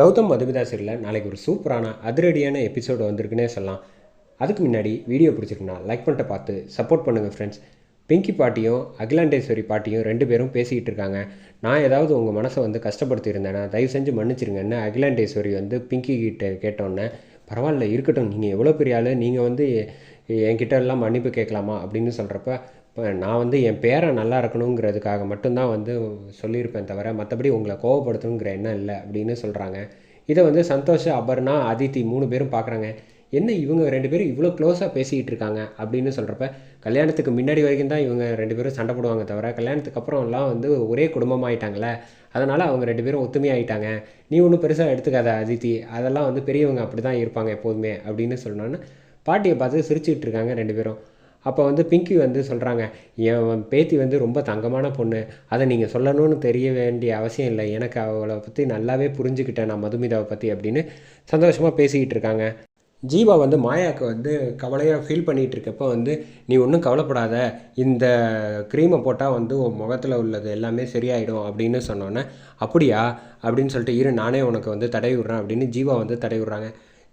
கௌதம் மதுமிதாசிரியில் நாளைக்கு ஒரு சூப்பரான அதிரடியான எபிசோடு வந்திருக்குன்னே சொல்லலாம். அதுக்கு முன்னாடி வீடியோ பிடிச்சிருக்குன்னா லைக் பண்ணிட்டு பார்த்து சப்போர்ட் பண்ணுங்கள் ஃப்ரெண்ட்ஸ் பிங்கி பாட்டியும் அகிலாண்டேஸ்வரி பாட்டியும் ரெண்டு பேரும் பேசிக்கிட்டு இருக்காங்க. நான் ஏதாவது உங்கள் மனசை வந்து கஷ்டப்படுத்தியிருந்தேன்னா தயவு செஞ்சு மன்னிச்சிருங்கன்னு அகிலாண்டேஸ்வரி வந்து பிங்கி கிட்ட கேட்டோன்னே பரவாயில்ல இருக்கட்டும். நீங்கள் எவ்வளோ பெரிய ஆள். நீங்கள் வந்து என்கிட்ட எல்லாம் மன்னிப்பு கேட்கலாமா? அப்படின்னு சொல்கிறப்ப நான் வந்து என் பேரை நல்லா இருக்கணுங்கிறதுக்காக மட்டும்தான் வந்து சொல்லியிருப்பேன் தவிர மற்றபடி உங்களை கோவப்படுத்தணுங்கிற எண்ணம் இல்லை அப்படின்னு சொல்கிறாங்க இதை வந்து சந்தோஷ் அபர்ணா அதித்தி மூணு பேரும் பார்க்குறாங்க என்ன இவங்க ரெண்டு பேரும் இவ்வளோ க்ளோஸாக பேசிக்கிட்டு இருக்காங்க அப்படின்னு சொல்கிறப்ப கல்யாணத்துக்கு முன்னாடி வரைக்கும் தான் இவங்க ரெண்டு பேரும் சண்டை போடுவாங்க தவிர கல்யாணத்துக்கு அப்புறம்லாம் வந்து ஒரே குடும்பமாயிட்டாங்களே அதனால் அவங்க ரெண்டு பேரும் ஒத்துமையாயிட்டாங்க. நீ ஒன்றும் பெருசாக எடுத்துக்காத அதித்தி. அதெல்லாம் வந்து பெரியவங்க அப்படி தான் இருப்பாங்க எப்போதுமே அப்படின்னு சொன்னோன்னு பாட்டியை பார்த்து சிரிச்சுக்கிட்டு இருக்காங்க ரெண்டு பேரும். அப்போ வந்து பிங்கி வந்து சொல்கிறாங்க என் பேத்தி வந்து ரொம்ப தங்கமான பொண்ணு அதை நீங்கள் சொல்லணும்னு தெரிய வேண்டிய அவசியம் இல்லை. எனக்கு அவளை பற்றி நல்லாவே புரிஞ்சுக்கிட்டேன் நான் மதுமிதாவை பற்றி அப்படின்னு சந்தோஷமாக பேசிக்கிட்டு இருக்காங்க. ஜீவா வந்து மாயாவுக்கு வந்து கவலையாக ஃபீல் பண்ணிகிட்டு இருக்கப்போ வந்து நீ ஒன்றும் கவலைப்படாத. இந்த க்ரீமை போட்டால் வந்து உன் முகத்தில் உள்ளது எல்லாமே சரியாயிடும் அப்படின்னு சொன்னோன்னே அப்படியா? அப்படின்னு சொல்லிட்டு இரு நானே உனக்கு வந்து தடவி விட்றேன் அப்படின்னு ஜீவா வந்து தடவி விட்றாங்க.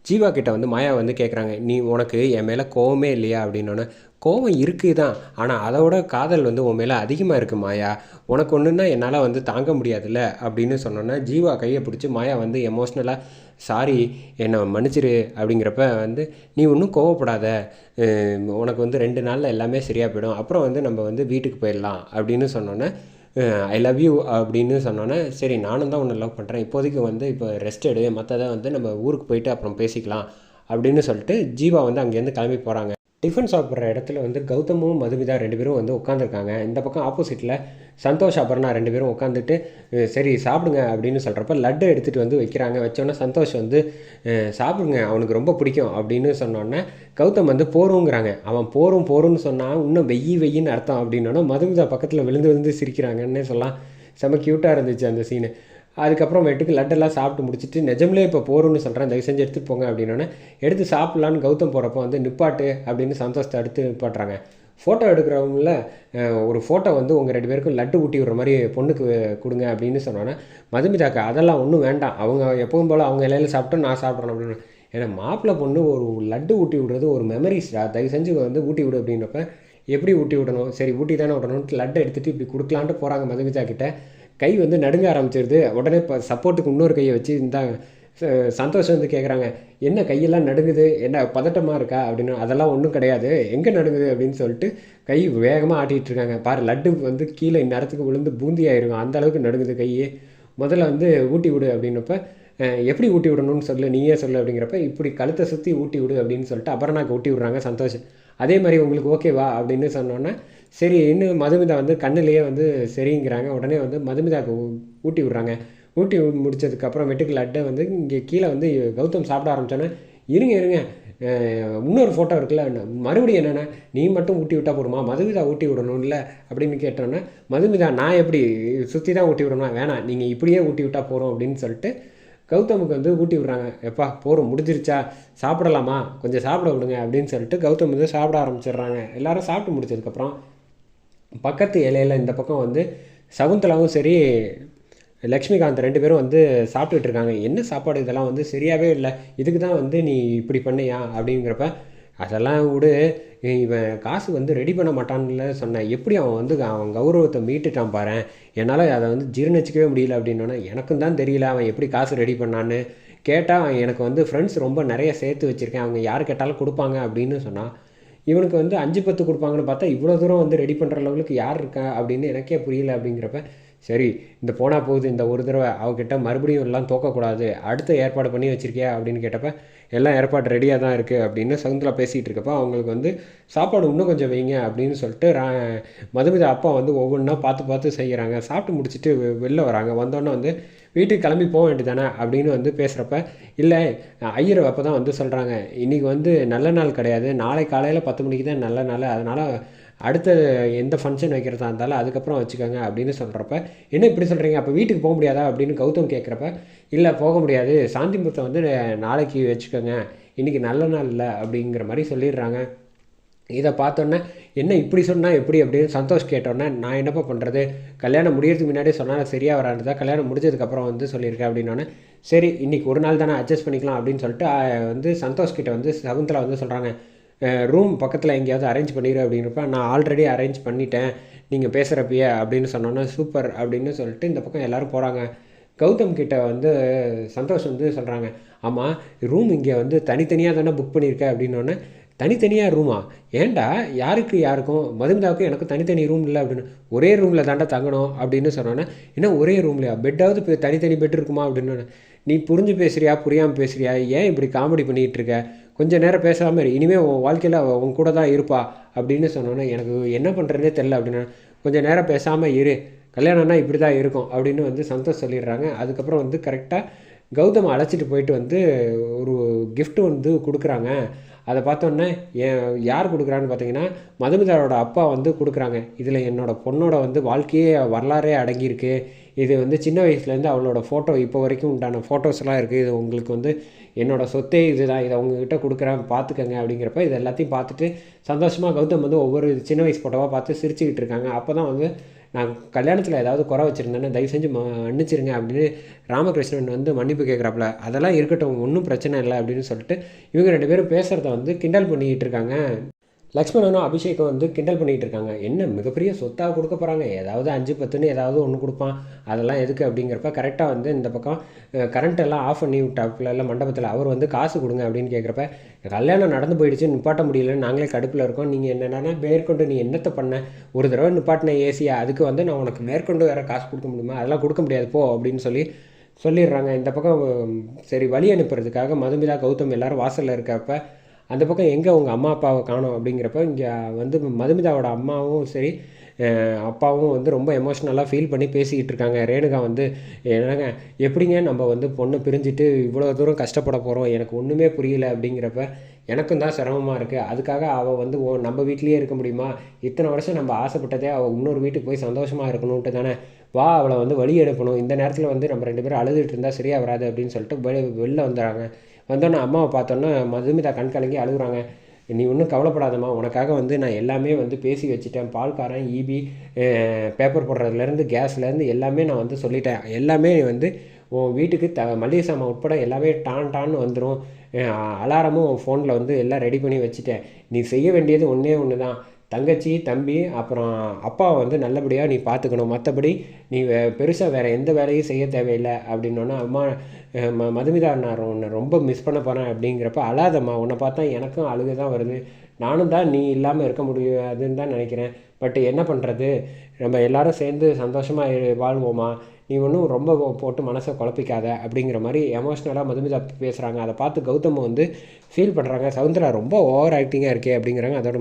ஜீவா கிட்ட வந்து மாயா வந்து கேட்குறாங்க நீ உனக்கு என் மேலே கோவமே இல்லையா? அப்படின்னோடனே கோவம் இருக்குது தான் ஆனால் அதோட காதல் வந்து உன் மேலே அதிகமாக இருக்குது மாயா. உனக்கு ஒன்றுன்னா என்னால் வந்து தாங்க முடியாதுல்ல? அப்படின்னு சொன்னோன்னே ஜீவா கையை பிடிச்சி மாயா வந்து எமோஷ்னலாக சாரி என்னை மன்னிச்சிரு. அப்படிங்கிறப்ப வந்து நீ ஒன்றும் கோவப்படாத. உனக்கு வந்து ரெண்டு நாளில் எல்லாமே சரியாக போயிடும். அப்புறம் வந்து நம்ம வந்து வீட்டுக்கு போயிடலாம். அப்படின்னு சொன்னோன்னே ஐ லவ் யூ அப்படின்னு சொன்னோன்னே சரி நானும் தான் உன்னை லவ் பண்ணுறேன் இப்போதைக்கு வந்து இப்போ ரெஸ்ட் எடு மற்றதை வந்து நம்ம ஊருக்கு போயிட்டு அப்புறம் பேசிக்கலாம் அப்படின்னு சொல்லிட்டு ஜீவா வந்து அங்கேருந்து கிளம்பி போகிறாங்க டிஃபன் சாப்பிட்ற இடத்துல வந்து கௌதமும் மதுமிதா ரெண்டு பேரும் வந்து உட்காந்துருக்காங்க இந்த பக்கம் ஆப்போசிட்டில் சந்தோஷ் அபர்ணா ரெண்டு பேரும் உட்காந்துட்டு சரி சாப்பிடுங்க அப்படின்னு சொல்கிறப்ப லட்டு எடுத்துகிட்டு வந்து வைக்கிறாங்க. வச்சோன்னே சந்தோஷ் வந்து சாப்பிடுங்க அவனுக்கு ரொம்ப பிடிக்கும் அப்படின்னு சொன்னோன்னே கௌதம் வந்து போருங்கிறாங்க அவன் போரும் போரும்னு சொன்னால் இன்னும் வெய்யி வெய்யின்னு அர்த்தம் அப்படின்னோன்னா மதுமிதா பக்கத்தில் விழுந்து விழுந்து சிரிக்கிறாங்கன்னே சொல்லலாம். செம க்யூட்டாக இருந்துச்சு அந்த சீனு அதுக்கப்புறமேட்டுக்கு லட்டெல்லாம் சாப்பிட்டு முடிச்சுட்டு நிஜம்லே இப்போ போகிறோன்னு சொல்கிறேன் தயவு செஞ்சு எடுத்துகிட்டு போங்க அப்படின்னோடனே எடுத்து சாப்பிட்லான்னு கௌதம் போகிறப்போ வந்து நிப்பாட்டு அப்படின்னு சந்தோஷத்தை எடுத்து நிப்பாட்டுறாங்க ஃபோட்டோ எடுக்கிறவங்கள ஒரு ஃபோட்டோ வந்து உங்கள் ரெண்டு பேருக்கும் லட்டு ஊட்டி விடுற மாதிரி பொண்ணுக்கு கொடுங்க அப்படின்னு சொன்னோன்னே மதுமிதாக்கா அதெல்லாம் ஒன்றும் வேண்டாம். அவங்க எப்பவும் போல் அவங்க இலையில சாப்பிட்டோம் நான் சாப்பிட்றேன் அப்படின்னு ஏன்னா மாப்பிள்ளை பொண்ணு ஒரு லட்டு ஊட்டி விடுறது ஒரு மெமரிஸ்டா தயவு செஞ்சு வந்து ஊட்டி விடு அப்படின்றப்ப எப்படி ஊட்டி விடணும்? சரி ஊட்டி தானே விடணும்னு லட்டு எடுத்துகிட்டு இப்படி கொடுக்கலான்ட்டு போகிறாங்க மதுமிதா கிட்டே. கை வந்து நடுங்க ஆரம்பிச்சிருது. உடனே இப்போ சப்போர்ட்டுக்கு இன்னொரு கையை வச்சு இந்த சந்தோஷம் வந்து கேட்குறாங்க என்ன கையெல்லாம் நடுங்குது? என்ன பதட்டமாக இருக்கா? அப்படின்னு. அதெல்லாம் ஒன்றும் கிடையாது. எங்கே நடுங்குது? அப்படின்னு சொல்லிட்டு கை வேகமாக ஆட்டிகிட்டு இருக்காங்க. பாரு லட்டு வந்து கீழே இந்நேரத்துக்கு விழுந்து பூந்தி ஆயிருக்கும். அந்த அளவுக்கு நடுங்குது கையே. முதல்ல வந்து ஊட்டி விடு அப்படின்னப்ப எப்படி ஊட்டி விடணும்னு சொல்லு நீயே சொல்லு அப்படிங்கிறப்ப இப்படி கழுத்தை சுற்றி ஊட்டி விடு அப்படின்னு சொல்லிட்டு அபர்ணாக்கு ஊட்டி விட்றாங்க சந்தோஷம் அதே மாதிரி உங்களுக்கு ஓகேவா? அப்படின்னு சொன்னோன்னே சரி இன்னும் மதுமிதா வந்து கண்ணுலேயே வந்து சரிங்கிறாங்க. உடனே வந்து மதுமிதாவுக்கு ஊட்டி விட்றாங்க. ஊட்டி முடிச்சதுக்கப்புறம் வெட்டுக்கு லட்டை வந்து இங்கே கீழே வந்து கௌதம் சாப்பிட ஆரம்பித்தோன்னே இருங்க இருங்க. இன்னொரு ஃபோட்டோ இருக்குல்ல மறுபடியும் என்னென்ன நீ மட்டும் ஊட்டி விட்டால் போடுமா மதுமிதா ஊட்டி விடணும்ல அப்படின்னு கேட்டோன்னே மதுமிதா நான் எப்படி சுற்றி தான் ஊட்டி விடணுமா? வேணாம் நீங்கள் இப்படியே ஊட்டி விட்டால் போகிறோம் அப்படின்னு சொல்லிட்டு கௌதமுக்கு வந்து ஊட்டி விட்றாங்க. எப்பா போகிறோம் முடிஞ்சிருச்சா? சாப்பிடலாமா? கொஞ்சம் சாப்பிட விடுங்க அப்படின்னு சொல்லிட்டு கௌதம் வந்து சாப்பிட ஆரம்பிச்சிடுறாங்க. எல்லோரும் சாப்பிட்டு முடிச்சதுக்கப்புறம் பக்கத்து இலையில் இந்த பக்கம் வந்து சகுந்தலாவும் சரி லக்ஷ்மிகாந்த் ரெண்டு பேரும் வந்து சாப்பிட்டுட்டு இருக்காங்க. என்ன சாப்பாடு இதெல்லாம் வந்து சரியாகவே இல்லை. இதுக்கு தான் வந்து நீ இப்படி பண்ணியா அப்படிங்கிறப்ப அதெல்லாம் விடு. இவன் காசு வந்து ரெடி பண்ண மாட்டான்ல சொன்னேன் எப்படி அவன் வந்து அவன் கௌரவத்தை மீட்டுட்டான் பாரு. என்னால் அதை வந்து ஜீர்ணிச்சிக்கவே முடியல அப்படின்னோன்னா எனக்கும் தான் தெரியல அவன் எப்படி காசு ரெடி பண்ணான்னு. கேட்டால் எனக்கு வந்து ஃப்ரெண்ட்ஸ் ரொம்ப நிறைய சேர்த்து வச்சுருக்கேன். அவங்க யார் கேட்டாலும் கொடுப்பாங்க அப்படின்னு சொன்னான் இவனுக்கு வந்து அஞ்சு பத்து கொடுப்பாங்கன்னு பார்த்தா இவ்வளோ தூரம் வந்து ரெடி பண்ணுற லெவலுக்கு யார் இருக்கா அப்படின்னு எனக்கே புரியல அப்படிங்கிறப்ப சரி இந்த போனால் போகுது இந்த ஒரு தடவை அவகிட்ட மறுபடியும் எல்லாம் தோக்கக்கூடாது அடுத்த ஏற்பாடு பண்ணி வச்சுருக்கியா அப்படின்னு கேட்டப்ப எல்லாம் ஏற்பாடு ரெடியாக தான் இருக்குது அப்படின்னு சகுந்தலா பேசிகிட்டு இருக்கப்போ அவங்களுக்கு வந்து சாப்பாடு இன்னும் கொஞ்சம் வைங்க அப்படின்னு சொல்லிட்டு ரா மதுமிதா அப்பா வந்து ஒவ்வொன்றா பார்த்து பார்த்து செய்கிறாங்க சாப்பிட்டு முடிச்சுட்டு வெளில வராங்க. வந்தோடனே வந்து வீட்டுக்கு கிளம்பி போக வேண்டியதானே அப்படின்னு வந்து பேசுகிறப்ப இல்லை ஐயர் அப்போ தான் வந்து சொல்கிறாங்க இன்றைக்கி வந்து நல்ல நாள் கிடையாது. நாளை காலையில் பத்து மணிக்கு தான் நல்ல நாள். அதனால் அடுத்த எந்த ஃபங்க்ஷன் வைக்கிறதா இருந்தாலும் அதுக்கப்புறம் வச்சுக்கோங்க அப்படின்னு சொல்கிறப்ப என்ன இப்படி சொல்கிறீங்க அப்போ வீட்டுக்கு போக முடியாதா? அப்படின்னு கௌதம் கேட்குறப்ப இல்லை போக முடியாது. சாந்தி முத்தம் வந்து நாளைக்கு வச்சுக்கோங்க. இன்றைக்கி நல்ல நாள் இல்லை அப்படிங்கிற மாதிரி சொல்லிடுறாங்க. இதை பார்த்தோன்னே என்ன இப்படி சொன்னால் எப்படி அப்படின்னு சந்தோஷ் கேட்டோன்னே நான் என்னப்பா பண்ணுறது கல்யாணம் முடியறதுக்கு முன்னாடியே சொன்னால் சரியாக வராது தான் கல்யாணம் முடிஞ்சதுக்கப்புறம் வந்து சொல்லியிருக்கேன் அப்படின்னோடனே சரி இன்றைக்கி ஒரு நாள் தானே அட்ஜஸ்ட் பண்ணிக்கலாம் அப்படின்னு சொல்லிட்டு வந்து சந்தோஷ் கிட்ட வந்து சகுந்தலா வந்து சொல்கிறாங்க ரூம் பக்கத்தில் எங்கேயாவது அரேஞ்ச் பண்ணிடு அப்படிங்கிறப்ப நான் ஆல்ரெடி அரேஞ்ச் பண்ணிட்டேன். நீங்கள் பேசுகிறப்பயே அப்படின்னு சொன்னோன்னா சூப்பர் அப்படின்னு சொல்லிட்டு இந்த பக்கம் எல்லோரும் போகிறாங்க கௌதம் கிட்ட வந்து சந்தோஷ் வந்து சொல்கிறாங்க ஆமாம் ரூம் இங்கே வந்து தனித்தனியாக தானே புக் பண்ணியிருக்க அப்படின்னோடனே தனித்தனியாக ரூமா ஏன்டா? யாருக்கு யாருக்கும்? மதுமிதாவுக்கும் எனக்கு தனித்தனி ரூம் இல்லை அப்படின்னு. ஒரே ரூமில் தாண்டா தங்கணும். அப்படின்னு சொன்னோன்னே ஏன்னா ஒரே ரூம்லையா பெட்டாவது தனித்தனி பெட் இருக்குமா? அப்படின்னு நீ புரிஞ்சு பேசுகிறியா புரியாமல் பேசுகிறியா ஏன் இப்படி காமெடி பண்ணிகிட்டு இருக்க? கொஞ்சம் நேரம் பேசாமல் இரு. இனிமேல் உன் வாழ்க்கையில் உன் கூட தான் இருப்பா அப்படின்னு சொன்னோன்னே எனக்கு என்ன பண்ணுறதுனே தெரில அப்படின்னா. கொஞ்சம் நேரம் பேசாமல் இரு. கல்யாணம்னா இப்படி தான் இருக்கும் அப்படின்னு வந்து சந்தோஷ் சொல்லிடுறாங்க. அதுக்கப்புறம் வந்து கரெக்டாக கௌதம் அழைச்சிட்டு போயிட்டு வந்து ஒரு கிஃப்ட் வந்து கொடுக்குறாங்க. அதை பார்த்தோன்னே ஏன் யார் கொடுக்குறான்னு பார்த்தீங்கன்னா மதுமிதாரோட அப்பா வந்து கொடுக்குறாங்க. இதில் என்னோடய பொண்ணோட வந்து வாழ்க்கையே வரலாறே அடங்கியிருக்கு. இது வந்து சின்ன வயசுலேருந்து அவளோட ஃபோட்டோ இப்போ வரைக்கும் உண்டான ஃபோட்டோஸ்லாம் இருக்குது இது உங்களுக்கு வந்து என்னோடய சொத்தே இதுதான் இதை உங்ககிட்ட கொடுக்குறேன் பார்த்துக்கங்க அப்படிங்கிறப்ப இது எல்லாத்தையும் பார்த்துட்டு சந்தோஷமாக கௌதம் வந்து ஒவ்வொரு சின்ன வயசு ஃபோட்டோவாக பார்த்து சிரிச்சுக்கிட்டு இருக்காங்க. அப்போ தான் வந்து நான் கல்யாணத்தில் ஏதாவது குறை வச்சுருந்தேன்னு தயவு செஞ்சு மன்னிச்சிருங்க அப்படின்னு ராமகிருஷ்ணன் வந்து மன்னிப்பு கேட்குறாப்புல அதெல்லாம் இருக்கட்டும் ஒன்றும் பிரச்சனை இல்லை அப்படின்னு சொல்லிட்டு இவங்க ரெண்டு பேரும் பேசுகிறத வந்து கிண்டல் பண்ணிக்கிட்டு இருக்காங்க. லக்ஷ்மணனும் அபிஷேகம் வந்து கிண்டல் பண்ணிகிட்டு இருக்காங்க. என்ன மிகப்பெரிய சொத்தாக கொடுக்க போகிறாங்க ஏதாவது அஞ்சு பத்துன்னு ஏதாவது ஒன்று கொடுப்பான். அதெல்லாம் எதுக்கு அப்படிங்கிறப்ப கரெக்டாக வந்து இந்த பக்கம் கரண்ட் எல்லாம் ஆஃப் பண்ணி விட்டாப்புல இல்லை மண்டபத்தில் அவர் வந்து காசு கொடுங்க அப்படின்னு கேட்குறப்ப கல்யாணம் நடந்து போயிடுச்சு நிப்பாட்ட முடியலன்னு நாங்களே கடுப்பில் இருக்கோம். நீங்கள் என்னென்னா மேற்கொண்டு நீ என்னத்தை பண்ண? ஒரு தடவை நிப்பாட்டின ஏசியா அதுக்கு வந்து நான் உனக்கு மேற்கொண்டு வேறு காசு கொடுக்க முடியுமா? அதெல்லாம் கொடுக்க முடியாது போ அப்படின்னு சொல்லி சொல்லிடுறாங்க. இந்த பக்கம் சரி வழி அனுப்புறதுக்காக மதுமிதா கௌதம் எல்லோரும் வாசலில் இருக்கப்போ அந்த பக்கம் எங்கே உங்கள் அம்மா அப்பாவை காணும் அப்படிங்கிறப்ப இங்கே வந்து மதுமிதாவோட அம்மாவும் சரி அப்பாவும் வந்து ரொம்ப எமோஷ்னலாக ஃபீல் பண்ணி பேசிக்கிட்டு இருக்காங்க. ரேணுகா வந்து என்னங்க எப்படிங்க நம்ம வந்து பொண்ணு பிரிஞ்சுட்டு இவ்வளோ தூரம் கஷ்டப்பட போகிறோம் எனக்கு ஒன்றுமே புரியல அப்படிங்கிறப்ப எனக்கும் தான் சிரமமாக இருக்குது அதுக்காக அவள் வந்து ஓ நம்ம வீட்லேயே இருக்க முடியுமா? இத்தனை வருஷம் நம்ம ஆசைப்பட்டதே அவள் இன்னொரு வீட்டுக்கு போய் சந்தோஷமாக இருக்கணுன்ட்டு தானே. வா அவளை வந்து வழி எடுக்கணும் இந்த நேரத்தில் வந்து நம்ம ரெண்டு பேரும் அழுதுட்டு இருந்தால் சரியாக வராது அப்படின்னு சொல்லிட்டு வெளில வந்துடுறாங்க. வந்தோடனே அம்மாவை பார்த்தோன்னே மதுமிதா கண் கலங்கி அழுகுறாங்க. நீ ஒன்றும் கவலைப்படாதம்மா. உனக்காக வந்து நான் எல்லாமே வந்து பேசி வச்சுட்டேன். பால்காரன் ஈபி பேப்பர் போடுறதுலேருந்து கேஸ்லேருந்து எல்லாமே நான் வந்து சொல்லிட்டேன். எல்லாமே வந்து உன் வீட்டுக்கு த மளிகை சாமான் உட்பட எல்லாமே டான் டான்னு வந்துடும் அலாரமும் உன் ஃபோனில் வந்து எல்லாம் ரெடி பண்ணி வச்சுட்டேன். நீ செய்ய வேண்டியது ஒன்றே ஒன்று தான் தங்கச்சி தம்பி அப்புறம் அப்பாவை வந்து நல்லபடியாக நீ பார்த்துக்கணும் மற்றபடி நீ வே பெருசாக வேறு எந்த வேலையும் செய்ய தேவையில்லை அப்படின்னோன்னா அம்மா ம மதுமிதா நான் உன்னை ரொம்ப மிஸ் பண்ண போகிறேன் அப்படிங்கிறப்ப அழாதம்மா. உன்னை பார்த்தா எனக்கும் அழுகு தான் வருது. நானும் தான் நீ இல்லாமல் இருக்க முடியாதுன்னு தான் நினைக்கிறேன். பட் என்ன பண்ணுறது நம்ம எல்லாரும் சேர்ந்து சந்தோஷமாக வாழ்வோமா? நீ ஒன்றும் ரொம்ப போட்டு மனசை குழப்பிக்காத அப்படிங்கிற மாதிரி எமோஷ்னலாக மதுமிதா பேசுகிறாங்க அதை பார்த்து கௌதம் வந்து ஃபீல் பண்ணுறாங்க சவுந்தரா ரொம்ப ஓவர் ஆக்டிங்காக இருக்கே அப்படிங்கிறாங்க. அதோட